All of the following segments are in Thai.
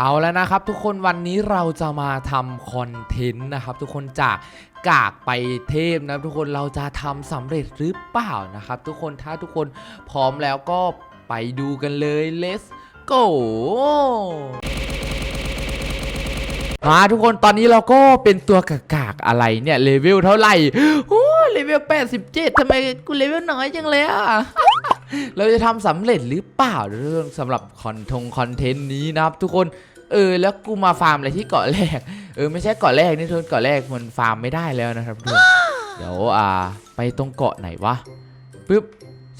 เอาแล้วนะครับทุกคนวันนี้เราจะมาทำคอนเทนต์นะครับ ทุกคนจากกากไปเทพนะทุกคนเราจะทำสำเร็จหรือเปล่านะครับ ทุกคนถ้าทุกคนพร้อมแล้วก็ไปดูกันเลย let's go มาทุกคนตอนนี้เราก็เป็นตัวกากๆอะไรเนี่ยเลเวลเท่าไหร่โอ้เลเวล 87ทำไมกูเลเวลน้อยจังเลยอะ เราจะทำสำเร็จหรือเปล่าเรื่องสำหรับคอนทงคอนเทนต์นี้นะครับ ทุกคนเออแล้วกูมาฟาร์มอะไรที่เกาะแรกเออไม่ใช่เกาะแรกนี่ทุกคนเกาะแรกมันฟาร์มไม่ได้แล้วนะครับทุกคนเดี๋ยวอ่าไปตรงเกาะไหนวะปึ๊บ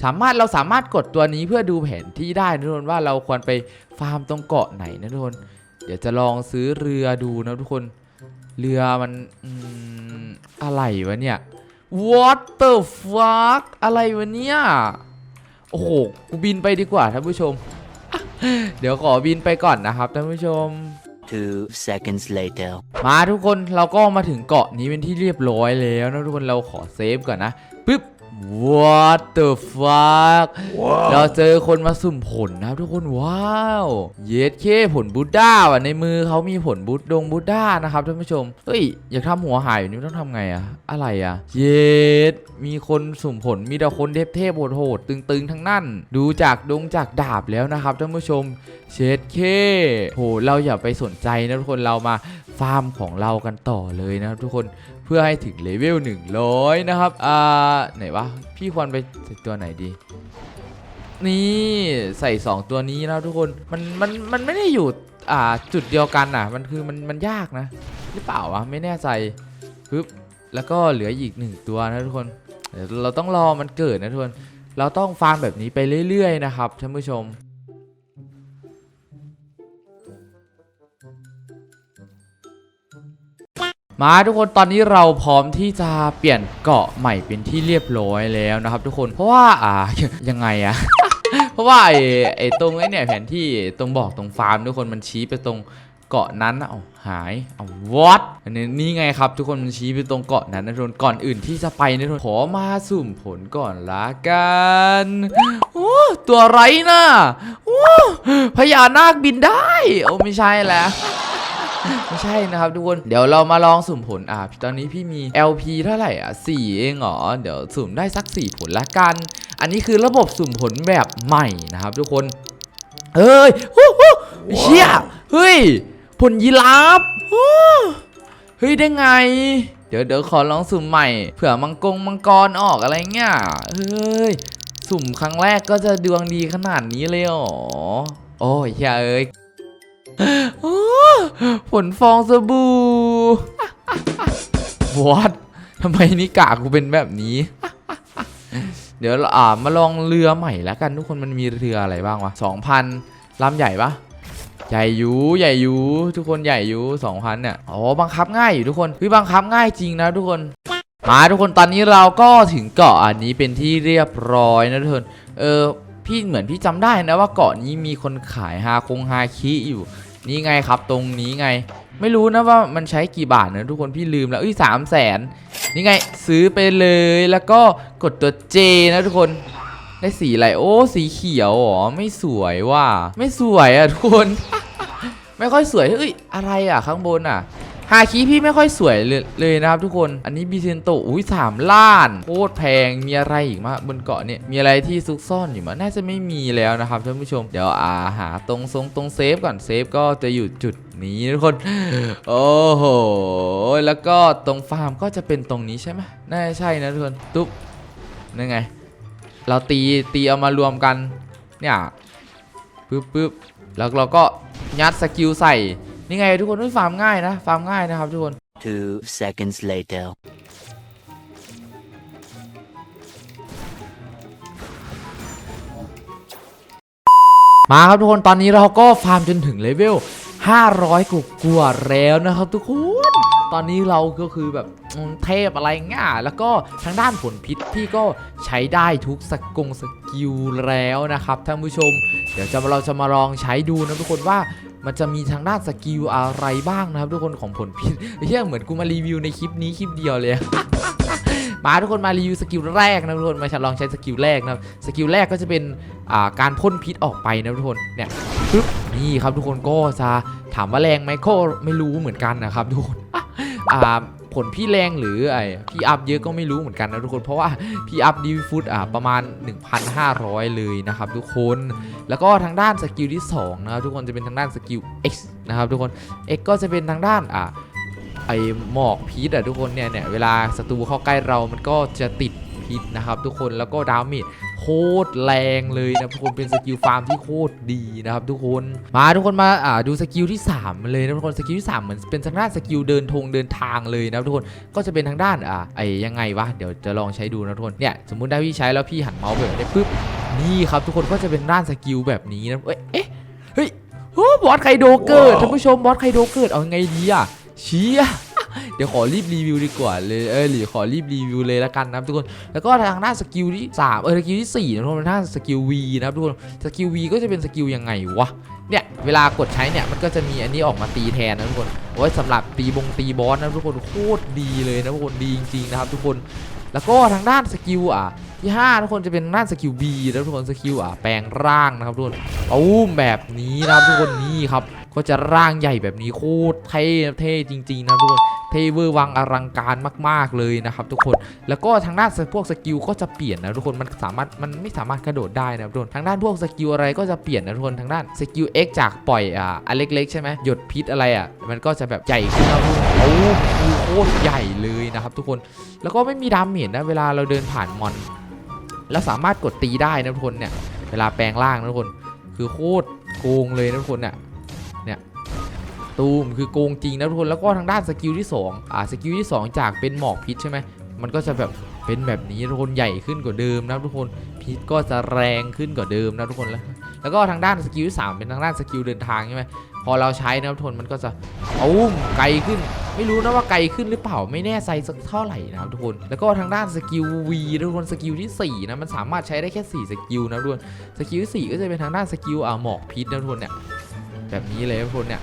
สามารถเราสามารถกดตัวนี้เพื่อดูแผนที่ได้นะทุกคนว่าเราควรไปฟาร์มตรงเกาะไหนนะทุกคน เดี๋ยวจะลองซื้อเรือดูนะทุกคน เรือมันอืมอะไรวะเนี่ย What the fuck อะไรวะเนี่ย โอ้โหกูบินไปดีกว่าท่านผู้ชม เดี๋ยวขอบินไปก่อนนะครับท่านผู้ชม Two seconds later. มาทุกคนเราก็มาถึงเกาะนี้เป็นที่เรียบร้อยแล้วนะทุกคนเราขอเซฟก่อนนะปึ๊บ What the fuck เราเจอคนมาสุ่มผลนะครับทุกคนว้าว เยสเคผลบูด้าว่ะในมือเขามีผลบูดดงบูด้านะครับท่านผู้ชม เฮ้ย อยากทำหัวหายอยู่นี่ต้องทำไงอะอะไรอะเยสมีคนสุ่มผลมีแต่คนเทพๆโหดๆตึงๆ ทั้งนั้น ดูจากดงจากดาบแล้วนะครับท่านผู้ชมเชดเคโหเราอย่าไปสนใจนะทุกคนเรามาฟาร์มของเรากันต่อเลยนะครับทุกคนเพื่อให้ถึงเลเวล100 นะครับ อ่า ไหนวะ พี่ควรไปใส่ตัวไหนดี นี่ใส่ 2 ตัวนี้นะทุกคน มันมันมันไม่ได้อยู่ อ่า จุดเดียวกันอะ มันคือมันมันยากนะ หรือเปล่าวะ ไม่แน่ใจปึ๊บแล้วก็เหลืออีกหนึ่งตัวนะทุกคนเดี๋ยวเราต้องรอมันเกิดนะทุกคน เราต้องฟาร์มแบบนี้ไปเรื่อยๆนะครับท่านผู้ชม มาทุกคนตอนนี้เราพร้อมที่จะเปลี่ยนเกาะใหม่เป็นที่เรียบร้อยแล้วนะครับ ทุกคนเพราะว่าอ่ายังไงอะเพราะว่าไอ้ไอ้ตรงไอ้เนี่ยแผนที่ตรงบอกตรงฟาร์มทุกคนมันชี้ไปตรงเกาะนั้นนะเอาหายเอาวอตอันนี้นี่ไงครับ ทุกคนมันชี้ไปตรงเกาะนั้นนะทุกคนก่อนอื่นที่จะไปนะทุกคนขอมาสุ่มผลก่อนละกันโอ้ตัวไรน่ะโอ้พญานาคบินได้โอ้ไม่ใช่แล้ว ไม่ใช่นะครับทุกคน เดี๋ยวเรามาลองสุ่มผลอะตอนนี้พี่มี LP เท่าไหร่อะ4เองเหรอ เดี๋ยวสุ่มได้สัก4ผลละกัน อันนี้คือระบบสุ่มผลแบบใหม่นะครับ ทุกคน เฮ้ยฮู้ฮู้เชี่ยเฮ้ย ผลยีราฟเฮ้ยได้ไง เดี๋ยวเดี๋ยวขอลองสุ่มใหม่ เผื่อมังกรมังกรออกอะไรเงี้ย เฮ้ย สุ่มครั้งแรกก็จะดวงดีขนาดนี้เลยเหรอ โอ้ยเฮ้ยเอ้ยโอ้ ผลฟองสบู่วอดทำไมนี่กากูเป็นแบบนี้ เดี๋ยวอ่ามาลองเรือใหม่แล้วกันทุกคนมันมีเรืออะไรบ้างวะสองพันลำใหญ่ปะใหญ่ยูใหญ่ยูทุกคนใหญ่ยูสองพันเนี่ยอ๋อบังคับง่ายอยู่ทุกคนพี่บังคับง่ายจริงนะทุกคนมาทุกคนตอนนี้เราก็ถึงเกาะอันนี้เป็นที่เรียบร้อยนะทุกคนเออพี่เหมือนพี่จำได้นะว่าเกาะนี้มีคนขายฮาคงฮาคิอยู่ นี่ไงครับตรงนี้ไง ไม่รู้นะว่ามันใช้กี่บาทนะทุกคนพี่ลืมแล้วอุ้ยสามแสนนี่ไงซื้อไปเลยแล้วก็กดตัว J นะทุกคนได้สีอะไรโอ้สีเขียวอ๋อไม่สวยว่ะไม่สวยอะทุกคน ไม่ค่อยสวยเฮ้ยอะไรอะข้างบนอะ ฮาคิพี่ไม่ค่อยสวยเลยเลยนะครับทุกคน อันนี้บิเซนโตอุ้ยสามล้านโคตรแพง มีอะไรอีกมาบนเกาะเนี่ยมีอะไรที่ซุกซ่อนอยู่มั้ยน่าจะไม่มีแล้วนะครับท่านผู้ชม เดี๋ยวอาหาตรงทรงตรงเซฟก่อนเซฟก็จะอยู่จุดนี้ทุกคน โอ้โห แล้วก็ตรงฟาร์มก็จะเป็นตรงนี้ใช่ไหมน่าจะใช่นะทุกคน ตุ๊บนั่นไง เราตีตีเอามารวมกัน เนี่ยปึ๊บปึ๊บแล้วเราก็ยัดสกิลใส่ นี่ไงทุกคนด้วยฟาร์มง่ายนะ ฟาร์มง่ายนะครับทุกคน Two seconds later. มาครับทุกคนตอนนี้เราก็ฟาร์มจนถึงเลเวล 500กว่ากว่าแล้วนะครับทุกคน ตอนนี้เราก็คือแบบอืมเทพอะไรง่ายแล้วก็ทางด้านผลพิษพี่ก็ใช้ได้ทุกสกงสกิลแล้วนะครับท่านผู้ชม เดี๋ยวจะเราจะมาลองใช้ดูนะทุกคนว่า มันจะมีทางด้านสกิลอะไรบ้างนะครับ ทุกคนของผลพิษเฮียเหมือนกูมารีวิวในคลิปนี้คลิปเดียวเลยมาทุกคนมารีวิวสกิลแรกนะทุกคนมาลองใช้สกิลแรกนะสกิลแรกก็จะเป็นการพ่นพิษออกไปนะทุกคนเนี่ยปึ๊บนนี่ครับทุกคนก็จะถามว่าแรงไหมก็ไม่รู้เหมือนกันนะครับทุกคนอ่า ผลพี่แรงหรือไอพี่อัพเยอะก็ไม่รู้เหมือนกันนะทุกคนเพราะว่าพี่อัพดีฟุตอ่าประมาณ 1,500 เลยนะครับทุกคนแล้วก็ทางด้านสกิลที่2นะครับทุกคนจะเป็นทางด้านสกิล X นะครับทุกคน X ก็จะเป็นทางด้านอ่าไอหมอกพิษอะทุกคนเนี่ยเนี่ยเวลาศัตรูเข้าใกล้เรามันก็จะติดพิษนะครับทุกคนแล้วก็ดาเมจ โคตรแรงเลยนะทุกคนเป็นสกิลฟาร์มที่โคตรดีนะครับทุกคนมาทุกคนมาอ่าดูสกิลที่ 3 เลยนะทุกคนสกิลที่ 3 เหมือนเป็นทางด้านสกิลเดินทงเดินทางเลยนะครับทุกคนก็จะเป็นทางด้านอ่าไอยังไงวะเดี๋ยวจะลองใช้ดูนะทุกคนเนี่ยสมมุติได้พี่ใช้แล้วพี่หันเมาส์ไปแบบนี้ปุ๊บนี่ครับทุกคนก็จะเป็นด้านสกิลแบบนี้นะเอ้ยเอ๊ะเฮ้ยโอ้บอสไคโดเกิดท่านผู้ชมบอสไคโดเกิดเอาไงดีอะเชี้ย เดี๋ยวขอรีบรีวิวดีกว่าเลยเออหรือขอรีบรีวิวเลยละกันนะครับทุกคน แล้วก็ทางด้านสกิลที่3เออสกิลที่4นะทุกคนทางด้านสกิล V นะครับทุกคนสกิล V ก็จะเป็นสกิลยังไงวะเนี่ยเวลากดใช้เนี่ยมันก็จะมีอันนี้ออกมาตีแทนนะทุกคนโอ้ยสำหรับตีบงตีบอสนะทุกคนโคตรดีเลยนะทุกคนดีจริงๆนะครับทุกคนแล้วก็ทางด้านสกิลอะที่5ทุกคนจะเป็นด้านสกิล B แล้วทุกคนสกิลอะแปลงร่างนะครับทุกคนอู้มแบบนี้นะครับทุกคนนี่ครับก็จะร่างใหญ่แบบนี้โคตรเท่เท่จริงๆนะทุกคน เทเวอร์วังอลังการมาก ๆ เลยนะครับทุกคน แล้วก็ทางด้านพวกสกิลก็จะเปลี่ยนนะทุกคน มันสามารถ มันไม่สามารถกระโดดได้นะทุกคน ทางด้านพวกสกิลอะไรก็จะเปลี่ยนนะทุกคน ทางด้านสกิล X จากปล่อยอ่าอันเล็กๆใช่ไหมหยดพิษอะไรอะ มันก็จะแบบใหญ่ขึ้นนะทุกคนโอ้คือโคตรใหญ่เลยนะครับทุกคน แล้วก็ไม่มีดาเมจนะเวลาเราเดินผ่านมอน แล้วสามารถกดตีได้นะทุกคนเนี่ย เวลาแปลงร่างนะทุกคน คือโคตรโกงเลยนะทุกคนเนี่ย ตูมคือโกงจริงนะทุกคนแล้วก็ทางด้านสกิลที่2อ่าสกิลที่ 2 จากเป็นหมอกพิษใช่ไหมมันก็จะแบบเป็นแบบนี้ทุกคนใหญ่ขึ้นกว่าเดิมนะทุกคนพิษก็จะแรงขึ้นกว่าเดิมนะทุกคนแล้วแล้วก็ทางด้านสกิลที่สามเป็นทางด้านสกิลเดินทางใช่ไหมพอเราใช้นะทุกคนมันก็จะเอาไกลขึ้น ไม่รู้นะว่าไกลขึ้นหรือเปล่าไม่แน่ใจสักเท่าไหร่นะครับทุกคน แล้วก็ทางด้านสกิล V นะทุกคนสกิลที่4นะมันสามารถใช้ได้แค่4สกิลนะทุกคนสกิลที่4ก็จะเป็นทางด้านสกิลอ่าหมอกพิษนะทุกคนเนี่ยแบบนี้เลยทุกคนเนี่ย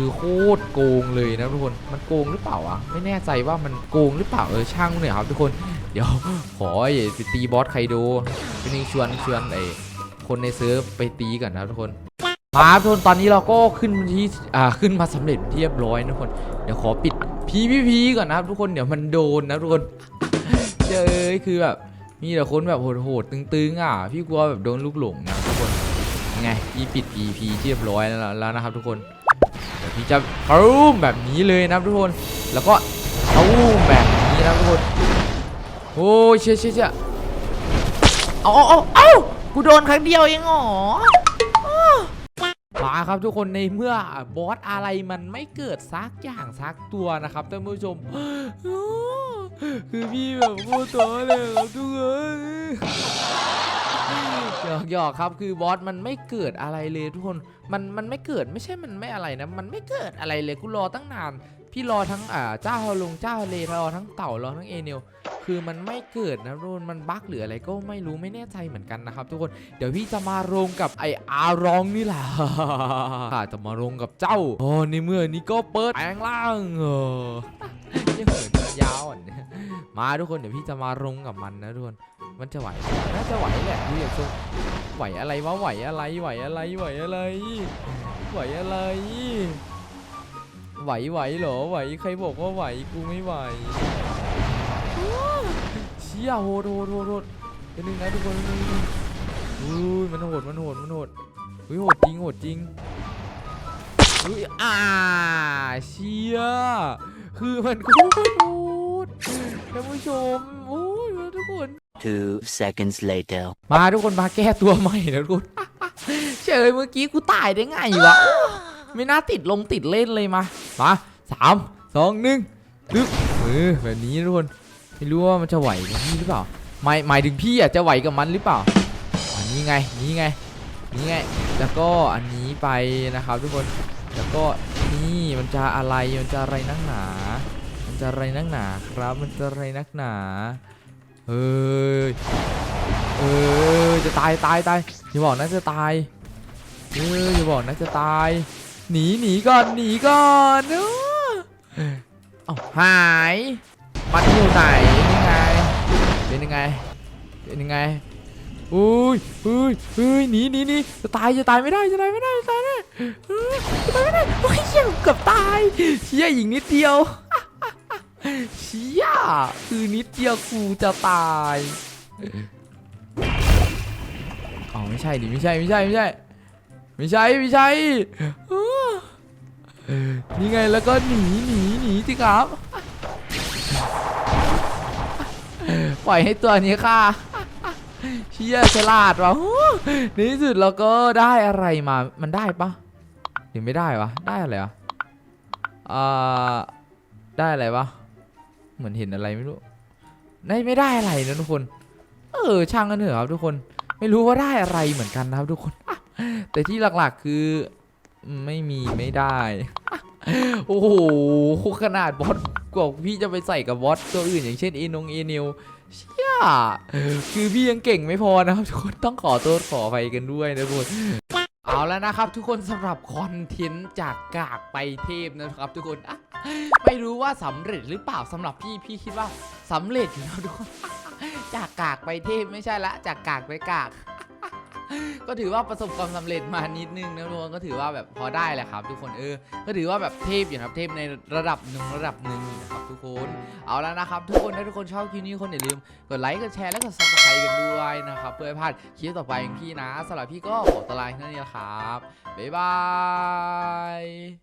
คือโคตรโกงเลยนะทุกคนมันโกงหรือเปล่าอะไม่แน่ใจว่ามันโกงหรือเปล่าเออช่างเนี่ยครับทุกคนเดี๋ยวขอไปตีบอสไคโดเป็นชวนชวนไอ้คนในเซิร์ฟไปตีก่อนนะทุกคนมาครับทุกคนตอนนี้เราก็ขึ้นที่อ่าขึ้นมาสำเร็จเรียบร้อยนะทุกคนเดี๋ยวขอปิด PVP ก่อนนะครับทุกคนเดี๋ยวมันโดนนะทุกคนเจอคือแบบมีแต่คนแบบโหดๆตึงๆอะพี่กลัวแบบโดนลูกหลงนะทุกคนไงพี่ปิด PVP เรียบร้อยแล้วนะครับทุกคน ที่จะเอาแบบนี้เลยนะทุกคน แล้วก็เอาแบบนี้นะทุกคน โอ้ยเชี่ยเชี่ยเชี่ยเอาเอาเอาเอากูโดนครั้งเดียวเองหรอมาครับทุกคนในเมื่อบอสอะไรมันไม่เกิดซักอย่างซักตัวนะครับท่านผู้ชม คือพี่แบบโคตรตัวเลยครับทุกคน หยอกหยอกครับคือบอสมันไม่เกิดอะไรเลยทุกคนมันมันไม่เกิดไม่ใช่มันไม่อะไรนะ มันไม่เกิดอะไรเลยกูรอตั้งนาน พี่รอทั้งอ่าเจ้าฮาลงเจ้าเลรอทั้งเต่ารอทั้งเอเนลคือมันไม่เกิดนะทุกคนมันบั๊กหรืออะไรก็ไม่รู้ไม่แน่ใจเหมือนกันนะครับ ทุกคนเดี๋ยวพี่จะมาลงกับไออารองนี่แหละจะมาลงกับเจ้าโอ้ในเมื่อนี้ก็เปิดแปลงร่างเออยังเหมือนยาวอะมาทุกคนเดี๋ยวพี่จะมาลงกับมันนะทุกคน มันจะไหวน่าจะไหวแหละดูอย่างทรงไหวอะไรวะไหวอะไรไหวอะไรไหวอะไรไหวอะไร ไหวไหวเหรอไหวใครบอกว่าไหวกูไม่ไหวเชี่ยโหดโหดโหดโหดเดี๋ยวนึงนะทุกคนนึงอุ้ยมันโหดมันโหดมันโหดอุ้ยโหดจริงโหดจริงอุ้ยอ่าเชียคือมันโคตรโหดท่านผู้ชมโอ้ยทุกคน Two seconds later. มาทุกคนมาแก้ตัวใหม่นะทุกคน เฉยเมื่อกี้กูตายได้ไงวะ ไม่น่าติดลงติดเล่นเลยมา มาสามสองหนึ่งดึ๊บเออแบบนี้ทุกคน ไม่รู้ว่ามันจะไหวกับพี่หรือเปล่า หมายหมายถึงพี่อะจะไหวกับมันหรือเปล่าอันนี้ไง นี่ไง นี่ไง แล้วก็อันนี้ไปนะครับทุกคน แล้วก็นี่มันจะอะไร มันจะอะไรนักหนา มันจะอะไรนักหนาครับ มันจะอะไรนักหนา เฮ้ยเออจะตายตายตายอย่าบอกนะจะตายเอออย่าบอกนะจะตาย หนีหนีก่อนหนีก่อนเออเอ้าหายมันอยู่ไหนนี่ไงเป็นยังไงเป็นยังไงอุ้ยอุ้ยอุ้ยหนีหนีหนีจะตายจะตายไม่ได้จะตายไม่ได้จะตายไม่ได้จะตายไม่ได้โอ้ยเชี่ยเกือบตายเชี่ยอีกนิดเดียว เชี่ยคือนิดเดียวกูจะตายอ๋อไม่ใช่ดิไม่ใช่ไม่ใช่ไม่ใช่ไม่ใช่ไม่ใช่นี่ไงแล้วก็หนีหนีหนีสิครับ ปล่อยให้ตัวนี้ค่ะเชี่ยฉลาดว่ะในที่สุดเราก็ได้อะไรมา มันได้ปะหรือไม่ได้วะ ได้อะไรวะอ่าได้อะไรวะ เหมือนเห็นอะไรไม่รู้ได้ไม่ได้อะไรนะทุกคน เออช่างกันเถอะครับทุกคน ไม่รู้ว่าได้อะไรเหมือนกันนะครับทุกคน แต่ที่หลักๆคือ ไม่มีไม่ได้ โอ้โหขนาดบอสกว่าพี่จะไปใส่กับบอสตัวอื่นอย่างเช่นเอนงเอเนลเชี่ยคือพี่ยังเก่งไม่พอนะครับทุกคนต้องขอโทษขอไปกันด้วยนะทุกคน เอาแล้วนะครับทุกคนสำหรับคอนเทนต์จากกากไปเทพนะครับทุกคนอะไม่รู้ว่าสำเร็จหรือเปล่าสำหรับพี่พี่คิดว่าสำเร็จอยู่แล้วทุกคน จากกากไปเทพไม่ใช่ละ จากกากไปกาก ก็ถือว่าประสบความสำเร็จมานิดนึงนะทุกคนก็ถือว่าแบบพอได้แหละครับ ทุกคนเออ ก็ถือว่าแบบเทพอยู่นะครับเทพในระดับหนึ่งระดับหนึ่งนะครับทุกคนเอาแล้วนะครับ ทุกคนถ้าทุกคนชอบคลิปนี้คนอย่าลืมกดไลค์กดแชร์และกดซับสไครต์กันด้วยนะครับเพื่อไม่พลาดคลิปต่อไปของพี่นะสำหรับพี่ก็ขอตลาเท่านี้นะครับบ๊ายบาย